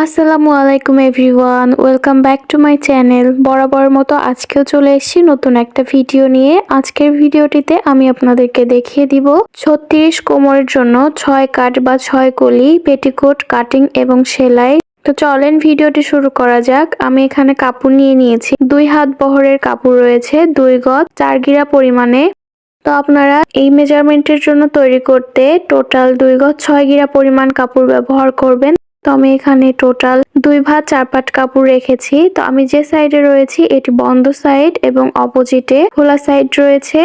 আসসালামু আলাইকুম everyone, welcome back to my channel. বরাবর মতো আজকেও চলে এসেছি নতুন একটা ভিডিও নিয়ে। আজকের ভিডিওটিতে আমি আপনাদেরকে দেখিয়ে দিব ছত্রিশ কোমরের জন্য ছয় কাট বা ছয় কলি, পেটিকোট, কাটিং এবং সেলাই। তো চলেন ভিডিওটি শুরু করা যাক। আমি এখানে কাপড় নিয়ে নিয়েছি। দুই হাত বহরের কাপড় রয়েছে, দুই গজ, চার গিরা পরিমাণে। তো আপনারা এই মেজারমেন্টের জন্য তৈরি করতে টোটাল দুই গজ, ছয় গিরা পরিমাণ কাপড় ব্যবহার করবেন। তো আমি এখানে টোটাল দুই ভাত চার পাট কাপড় রেখেছি। তো আমি যে সাইডে রয়েছি, এটি বন্ধ সাইড এবং অপোজিটে খোলা সাইড রয়েছে।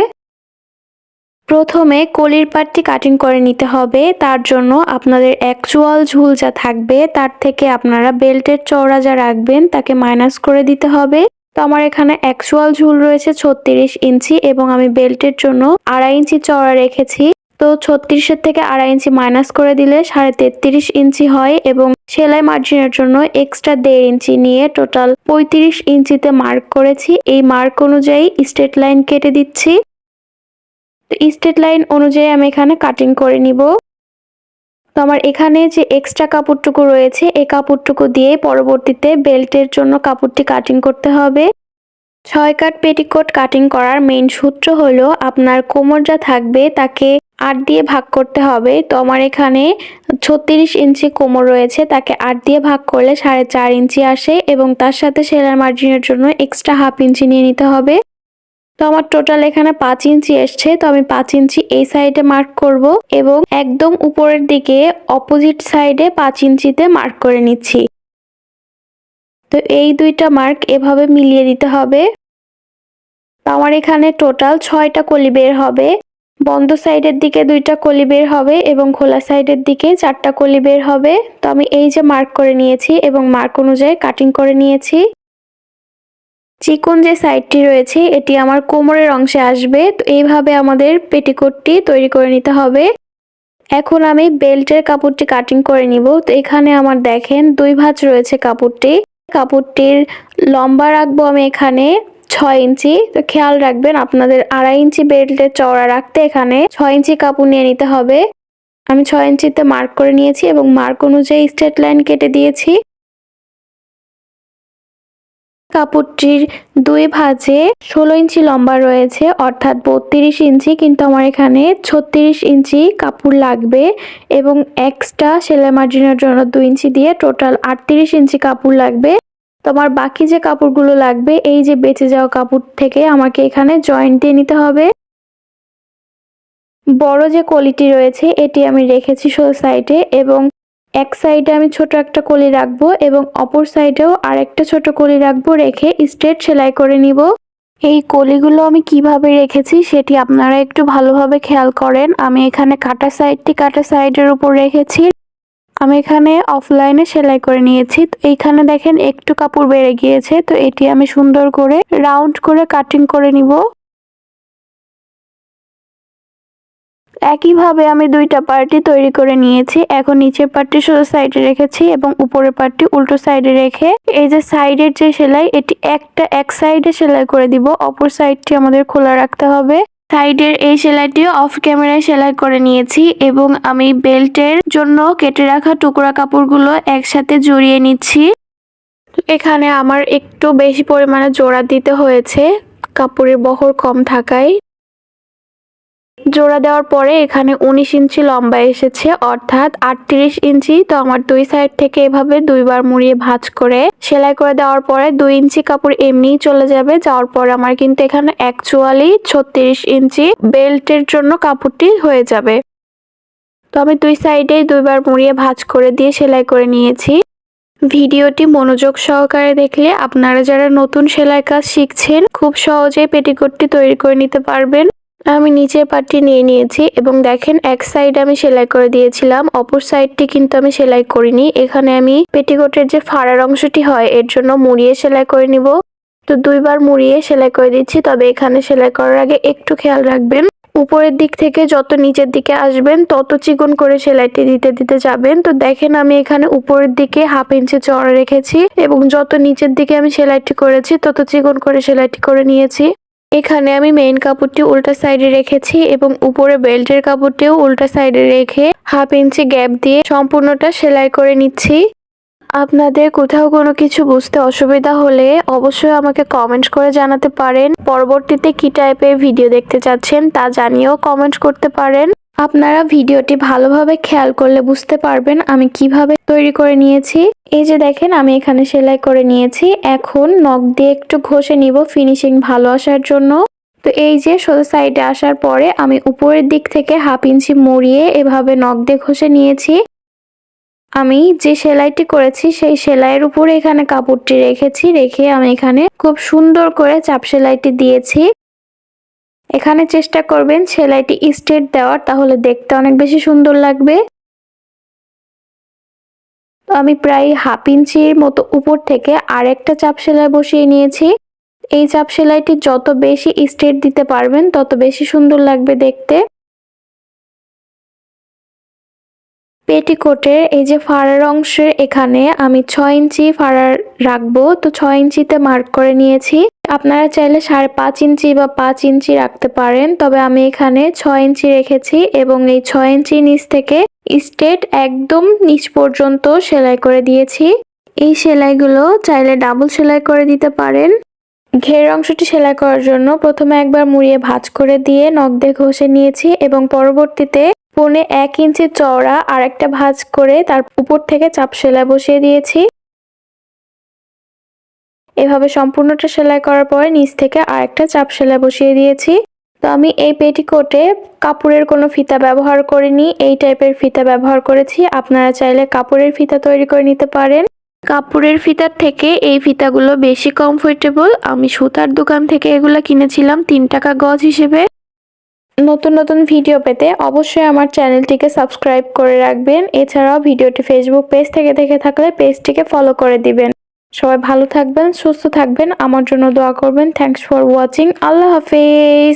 প্রথমে কলির পাটটি কাটিং করে নিতে হবে। তার জন্য আপনাদের অ্যাকচুয়াল ঝুল যা থাকবে, তার থেকে আপনারা বেল্টের চওড়া যা রাখবেন, তাকে মাইনাস করে দিতে হবে। তো আমার এখানে অ্যাকচুয়াল ঝুল রয়েছে ছত্রিশ ইঞ্চি এবং আমি বেল্টের জন্য আড়াই ইঞ্চি চওড়া রেখেছি। তো ছত্রিশের থেকে আড়াই ইঞ্চি মাইনাস করে দিলে সাড়ে তেত্রিশ ইঞ্চি হয় এবং সেলাই মার্জিনের জন্য এক্সট্রা দেড় ইঞ্চি নিয়ে টোটাল পঁয়ত্রিশ ইঞ্চিতে মার্ক করেছি। এই মার্ক অনুযায়ী স্ট্রেট লাইন কেটে দিচ্ছি। তো স্ট্রেট লাইন অনুযায়ী আমি এখানে কাটিং করে নিব। তো আমার এখানে যে এক্সট্রা কাপড়টুকু রয়েছে, এই কাপড়টুকু দিয়ে পরবর্তীতে বেল্টের জন্য কাপড়টি কাটিং করতে হবে। ছয় কাট পেটিকোট কাটিং করার মেইন সূত্র হলো, আপনার কোমর যা থাকবে তাকে আট দিয়ে ভাগ করতে হবে। তো আমার এখানে ছত্রিশ ইঞ্চি কোমর রয়েছে, তাকে আট দিয়ে ভাগ করলে সাড়ে চার ইঞ্চি আসে এবং তার সাথে সেলাই মার্জিনের জন্য এক্সট্রা হাফ ইঞ্চি নিয়ে নিতে হবে। তো আমার টোটাল এখানে পাঁচ ইঞ্চি এসছে, তো আমি পাঁচ ইঞ্চি এই সাইডে মার্ক করব এবং একদম উপরের দিকে অপোজিট সাইডে পাঁচ ইঞ্চিতে মার্ক করে নিচ্ছি। তো এই দুইটা মার্ক এভাবে মিলিয়ে দিতে হবে। তো আমার এখানে টোটাল ছয়টা কলি বের হবে। বন্ধ সাইডের দিকে দুইটা কলি বের হবে এবং খোলা সাইডের দিকে চারটা কলি বের হবে। তো আমি এই যে মার্ক করে নিয়েছি এবং মার্ক অনুযায়ী কাটিং করে নিয়েছি। চিকন যে সাইডটি রয়েছে, এটি আমার কোমরের অংশে আসবে। তো এইভাবে আমাদের পেটিকোটটি তৈরি করে নিতে হবে। এখন আমি বেল্টের কাপড়টি কাটিং করে নিব। তো এখানে আমার দেখেন দুই ভাঁজ রয়েছে কাপড়টি। কাপড়টির লম্বা রাখব আমি এখানে। ছয় ইঞ্চি। তো খেয়াল রাখবেন, আপনাদের আড়াই ইঞ্চি বেল্টের চওড়া রাখতে এখানে ছয় ইঞ্চি কাপড় নিয়ে নিতে হবে। আমি ছয় ইঞ্চিতে মার্ক করে নিয়েছি এবং মার্ক অনুযায়ী স্ট্রেট লাইন কেটে দিয়েছি। কাপড়টির দুই ভাঁজে ষোলো ইঞ্চি লম্বা রয়েছে, অর্থাৎ বত্রিশ ইঞ্চি, কিন্তু আমার এখানে ছত্রিশ ইঞ্চি কাপড় লাগবে এবং এক্সট্রা সেলাই মার্জিনের জন্য দুই ইঞ্চি দিয়ে টোটাল আটত্রিশ ইঞ্চি কাপড় লাগবে। তোমার বাকি যে কাপড়গুলো লাগবে, এই যে বেঁচে যাওয়া কাপড় থেকে আমাকে এখানে জয়েন্ট দিয়ে নিতে হবে। বড় যে কলিটি রয়েছে, এটি আমি রেখেছি সো সাইডে এবং এক সাইডে আমি ছোট একটা কলি রাখব এবং অপর সাইডেও আর একটা ছোট কলি রাখব রেখে স্ট্রেট সেলাই করে নিব। এই কলিগুলো আমি কীভাবে রেখেছি সেটি আপনারা একটু ভালোভাবে খেয়াল করেন। আমি এখানে কাটা সাইডটি কাটা সাইডের উপর রেখেছি। আমি এখানে অফলাইনে সেলাই করে নিয়েছি। তো এইখানে দেখেন একটু কাপড় বেড়ে গিয়েছে। তো এটি আমি সুন্দর করে রাউন্ড করে কাটিং করে নিব। একইভাবে আমি দুইটা পার্টি তৈরি করে নিয়েছি। এখন নিচের পার্টি শুধু সাইডে রেখেছি এবং উপরের পার্টি উল্টো সাইডে রেখে এই যে সাইডের যে সেলাই, এটি একটা এক সাইডে সেলাই করে দিব। অপর সাইডটি আমাদের খোলা রাখতে হবে। সাইডের এই সেলাইটিও অফ ক্যামেরায় সেলাই করে নিয়েছি এবং আমি বেল্টের জন্য কেটে রাখা টুকরা কাপড়গুলো একসাথে জড়িয়ে নিচ্ছি। এখানে আমার একটু বেশি পরিমাণে জোড়া দিতে হয়েছে, কাপড়ের বহর কম থাকায়। জোড়া দেওয়ার পরে এখানে উনিশ ইঞ্চি লম্বা এসেছে, অর্থাৎ আটত্রিশ ইঞ্চি। তো আমার দুই সাইড থেকে এভাবে দুইবার মুড়িয়ে ভাঁজ করে সেলাই করে দেওয়ার পরে দুই ইঞ্চি কাপড় এমনিই চলে যাবে। যাওয়ার পরে আমার কিন্তু এখানে অ্যাকচুয়ালি ছত্রিশ ইঞ্চি বেল্টের জন্য কাপড়টি হয়ে যাবে। তো আমি দুই সাইডেই দুইবার মুড়িয়ে ভাঁজ করে দিয়ে সেলাই করে নিয়েছি। ভিডিওটি মনোযোগ সহকারে দেখলে আপনারা যারা নতুন সেলাই কাজ শিখছেন, খুব সহজেই পেটিকোটটি তৈরি করে নিতে পারবেন। আমি নিচের পাটটি নিয়ে নিয়েছি এবং দেখেন এক সাইড আমি সেলাই করে দিয়েছিলাম, অপর সাইডটি কিন্তু আমি সেলাই করিনি। এখানে আমি পেটিকোটের যে ফাড়ার অংশটি হয়, এর জন্য মুড়িয়ে সেলাই করে নিব। তো দুইবার মুড়িয়ে সেলাই করে দিচ্ছি, তবে এখানে সেলাই করার আগে একটু খেয়াল রাখবেন। উপরের দিক থেকে যত নিচের দিকে আসবেন, তত চিকন করে সেলাইটি দিতে দিতে যাবেন। তো দেখেন আমি এখানে উপরের দিকে হাফ ইঞ্চি চড়া রেখেছি এবং যত নিচের দিকে আমি সেলাইটি করেছি, তত চিকন করে সেলাইটি করে নিয়েছি। এখানে আমি মেইন কাপড়টি উল্টা সাইডে রেখেছি এবং উপরে বেল্টের কাপড়টিও উল্টা সাইডে রেখে হাফ ইঞ্চি গ্যাপ দিয়ে সম্পূর্ণটা সেলাই করে নিচ্ছি। আপনাদের কোথাও কোনো কিছু বুঝতে অসুবিধা হলে অবশ্যই আমাকে কমেন্ট করে জানাতে পারেন। পরবর্তীতে কি টাইপের ভিডিও দেখতে চাচ্ছেন তা জানিয়েও কমেন্ট করতে পারেন। আপনারা ভিডিওটি ভালোভাবে খেয়াল করলে বুঝতে পারবেন আমি কীভাবে তৈরি করে নিয়েছি। এই যে দেখেন, আমি এখানে সেলাই করে নিয়েছি। এখন নখ দিয়ে একটু ঘষে নিব ফিনিশিং ভালো আসার জন্য। তো এই যে সোজা সাইডে আসার পরে আমি উপরের দিক থেকে হাফ ইঞ্চি মুড়িয়ে এভাবে নখ দিয়ে ঘষে নিয়েছি। আমি যে সেলাইটি করেছি, সেই সেলাইয়ের উপরে এখানে কাপড়টি রেখেছি, রেখে আমি এখানে খুব সুন্দর করে চাপ সেলাইটি দিয়েছি। এখানে চেষ্টা করবেন সেলাইটি স্ট্রেট দেওয়ার, তাহলে দেখতে অনেক বেশি সুন্দর লাগবে। তো আমি প্রায় হাফ ইঞ্চির মতো উপর থেকে আরেকটা চাপ সেলাই বসিয়ে নিয়েছি। এই চাপ সেলাইটি যত বেশি স্ট্রেট দিতে পারবেন, তত বেশি সুন্দর লাগবে দেখতে। পেটিকোটের এই যে ফাড়ার অংশের এখানে আমি ছয় ইঞ্চি ফাড়ার রাখব। তো ছয় ইঞ্চিতে মার্ক করে নিয়েছি। আপনারা চাইলে সাড়ে পাঁচ ইঞ্চি বা পাঁচ ইঞ্চি রাখতে পারেন। তবে আমি এখানে ছয় ইঞ্চি রেখেছি এবং এই ছয় ইঞ্চি নিচ থেকে স্টেট একদম নিচ পর্যন্ত সেলাই করে দিয়েছি। এই সেলাইগুলো চাইলে ডাবল সেলাই করে দিতে পারেন। ঘের অংশটি সেলাই করার জন্য প্রথমে একবার মুড়িয়ে ভাঁজ করে দিয়ে নখ ঘষে নিয়েছি এবং পরবর্তীতে পৌনে এক ইঞ্চি চওড়া আর একটা ভাঁজ করে তার উপর থেকে চাপ সেলাই বসিয়ে দিয়েছি। এভাবে সম্পূর্ণটা সেলাই করার পরে নিচ থেকে আরেকটা চাপ সেলাই বসিয়ে দিয়েছি। তো আমি এই পেটিকোটে কাপড়ের কোনো ফিতা ব্যবহার করিনি, এই টাইপের ফিতা ব্যবহার করেছি। আপনারা চাইলে কাপড়ের ফিতা তৈরি করে নিতে পারেন। কাপড়ের ফিতার থেকে এই ফিতাগুলো বেশি কমফোর্টেবল আমি সুতার দোকান থেকে এগুলো কিনেছিলাম তিন টাকা গজ হিসেবে। নতুন নতুন ভিডিও পেতে অবশ্যই আমার চ্যানেলটিকে সাবস্ক্রাইব করে রাখবেন। এছাড়াও ভিডিওটি ফেসবুক পেজ থেকে দেখে থাকলে পেজটিকে ফলো করে দিবেন। সবাই ভালো থাকবেন, সুস্থ থাকবেন। আমার জন্য দোয়া করবেন। থ্যাংকস ফর ওয়াচিং আল্লাহ হাফেজ।